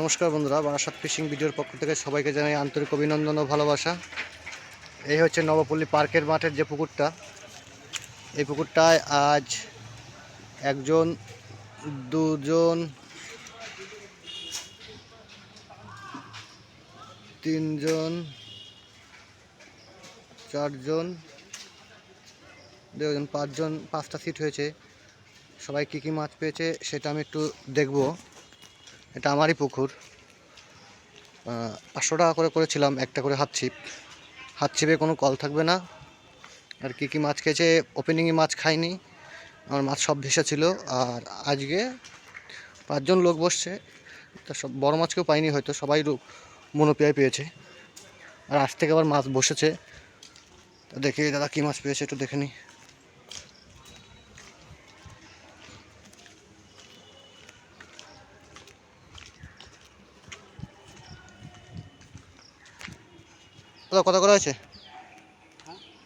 নমস্কার বন্ধুরা, বারাসাত ফিশিং ভিডিওর পক্ষ থেকে সবাইকে জানাই আন্তরিক অভিনন্দন ও ভালোবাসা। এই হচ্ছে নবপল্লী পার্কের মাঠের যে পুকুরটা। এই পুকুরটায় আজ একজন, দুজন, তিনজন, চারজন, দুজন, পাঁচজন, পাঁচটা সিট হয়েছে। সবাই কী কী মাছ পেয়েছে সেটা আমি একটু দেখব। এটা আমারই পুকুর। পাঁচশো টাকা করে করেছিলাম, একটা করে হাত ছিপ। হাত ছিপে কোনো কল থাকবে না। আর কী কী মাছ খেয়েছে ওপেনিংয়ে মাছ খাইনি। আমার মাছ সব ভেসে ছিল। আর আজকে পাঁচজন লোক বসছে। তা সব বড়ো মাছ কেউ পাইনি হয়তো, সবাই মনোপিয়ায় পেয়েছে। আর আজ থেকে আবার মাছ বসেছে। তা দেখি দাদা কী মাছ পেয়েছে একটু দেখে নিই। দাদা কত করা হয়েছে?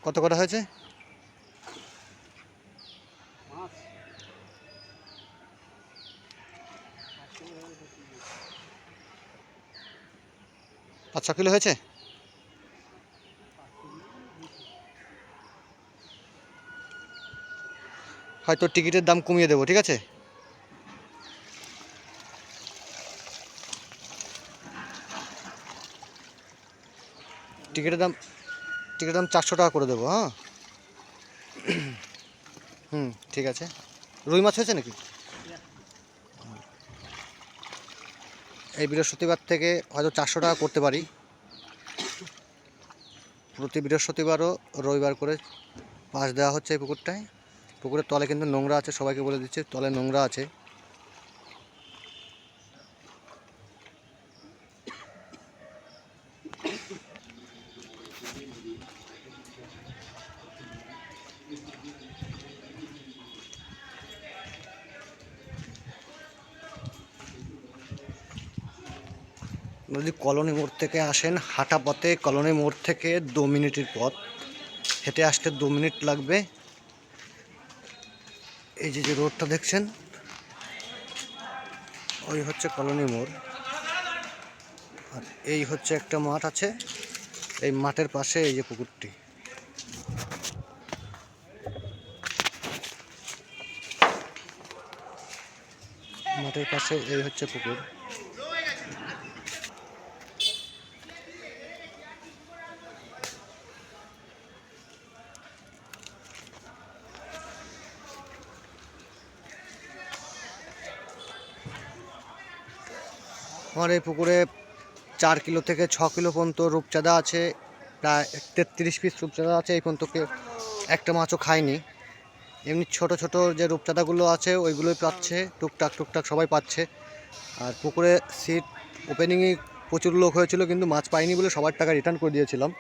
কত করা হয়েছে? পাঁচ ছ কিলো হয়েছে? হয়তো টিকিটের দাম কমিয়ে দেবো, ঠিক আছে? টিকিটের দাম টিকিটের দাম চারশো টাকা করে দেবো হ্যাঁ? হুম, ঠিক আছে। রুই মাছ হয়েছে নাকি? এই বৃহস্পতিবার থেকে হয়তো চারশো টাকা করতে পারি। প্রতি বৃহস্পতিবারও রবিবার করে পাশ দেওয়া হচ্ছে এই পুকুরটায়। পুকুরের তলে কিন্তু নোংরা আছে, সবাইকে বলে দিচ্ছে, তলে নোংরা আছে। যদি কলোনি মোড় থেকে আসেন, হাঁটা পথে কলোনি মোড় থেকে দু মিনিটের পথ। হেঁটে আসতে দু মিনিট লাগবে। এই যে যে রোডটা দেখছেন, ওই হচ্ছে কলোনি মোড়। আর এই হচ্ছে একটা মাঠ আছে, এই মাঠের পাশে এই যে পুকুরটি। মাঠের পাশে এই হচ্ছে পুকুর। আমার এই পুকুরে চার কিলো থেকে ছ কিলো পর্যন্ত রূপচাঁদা আছে প্রায় তেত্রিশ পিস রূপচাঁদা আছে এই পর্যন্ত কেউ একটা মাছও খায়নি। এমনি ছোট ছোট যে রূপচাঁদাগুলো আছে ওইগুলোই পাচ্ছে টুকটাক টুকটাক সবাই পাচ্ছে। আর পুকুরে সিট ওপেনিংয়ে প্রচুর লোক হয়েছিল কিন্তু মাছ পাইনি বলে সবার টাকা রিটার্ন করে দিয়েছিলাম।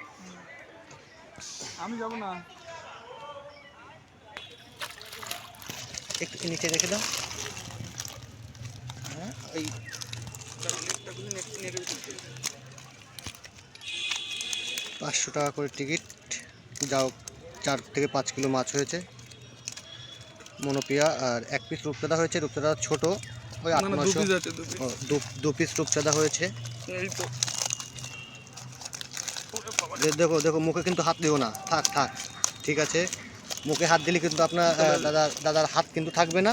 আমি যাব না। একটু নিচে রেখে দাও। হ্যাঁ ওই পাঁচশো টাকা করে টিকিট। যাও চার থেকে পাঁচ কিলো মাছ হয়েছে। মনোপিয়া আর এক পিস রূপচাঁদা হয়েছে। রূপচাঁদা ছোট ওই আট নশো পিস দু পিস রূপচাঁদা হয়েছে। দেখো দেখো মুখে কিন্তু হাত দিও না। থাক থাক ঠিক আছে। মুখে হাত দিলে কিন্তু আপনার দাদার দাদার হাত কিন্তু থাকবে না।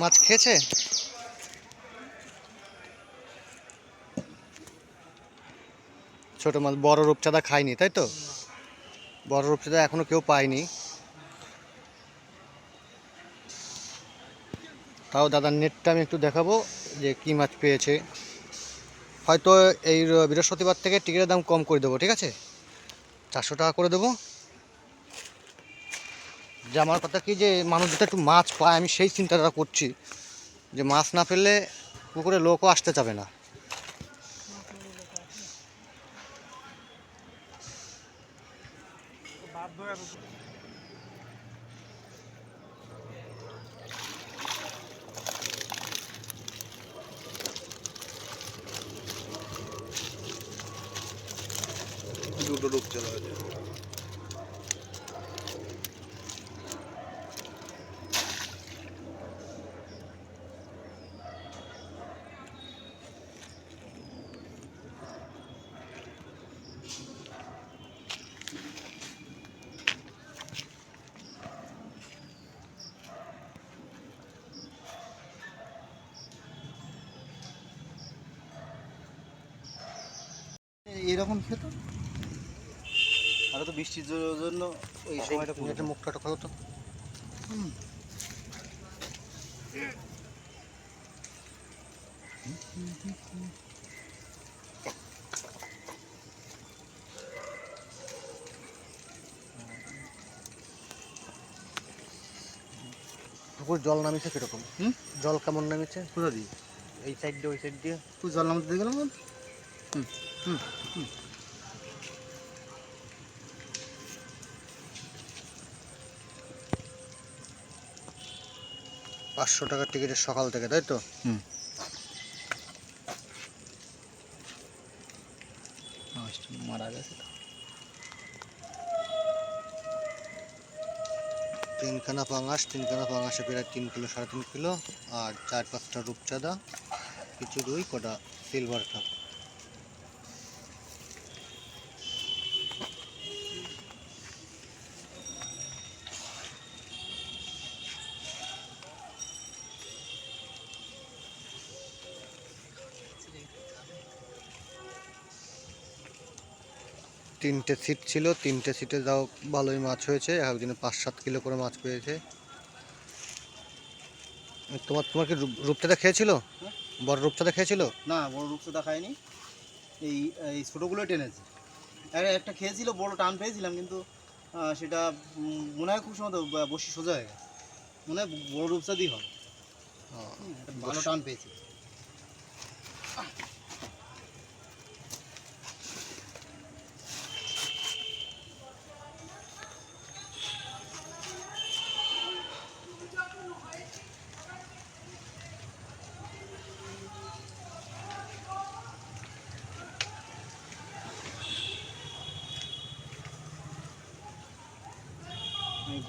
মাছ খেয়েছে? ছোট মাছ, বড় রূপচাঁদা খায়নি, তাই তো? বড় রূপচাঁদা এখনও কেউ পায়নি। তাও দাদার নেটটা আমি একটু দেখাবো যে কি মাছ পেয়েছে। হয়তো এই বৃহস্পতিবার থেকে টিকিটের দাম কম করে দেবো, ঠিক আছে? চারশো টাকা করে দেবো। যে আমার কথা কি যে মানুষ যাতে একটু মাছ পায়, আমি সেই চিন্তাটা করছি যে মাছ না পেলে পুকুরে লোকও আসতে চাবে না। এরকম খেত? আরও তো বৃষ্টির জন্য ওই সময়টা একটা মুখটা একটা খোলো তো। পুকুর জল নামিছে কীরকম? হুম? জল কেমন নামিছে কোথা দিয়ে? এই সাইড দিয়ে ওই সাইড দিয়ে। তুই জল নামতে দিয়ে গেলাম পাঁচশো টাকার টিকিটের সকাল থেকে তাই তো? মারা গেছে তিনখানা পাঙাশ তিনখানা পাঙাশে প্রায় তিন কিলো সাড়ে তিন কিলো আর চার পাঁচটা রূপচাঁদা কিছু রুই কটা সিলভার কাপ তিনটে সিট ছিল তিনটে সিটে যাও ভালোই মাছ হয়েছে একদিনে পাঁচ সাত কিলো করে মাছ পেয়েছে। তোমার তোমার কি রূপ- রূপচাঁদা খেয়েছিল? হ্যাঁ? বড় রূপচাঁদা খেয়েছিল? না বড় রূপসা খায়নি এই এই ছোটোগুলোই টেনেছে। আর একটা খেয়েছিল বড় টান পেয়েছিলাম কিন্তু সেটা মনে হয় খুব সময় বসি সোজা হয়ে গেছে। মনে হয় বড় রূপসা দিয়ে হবে ভালো টান পেয়েছি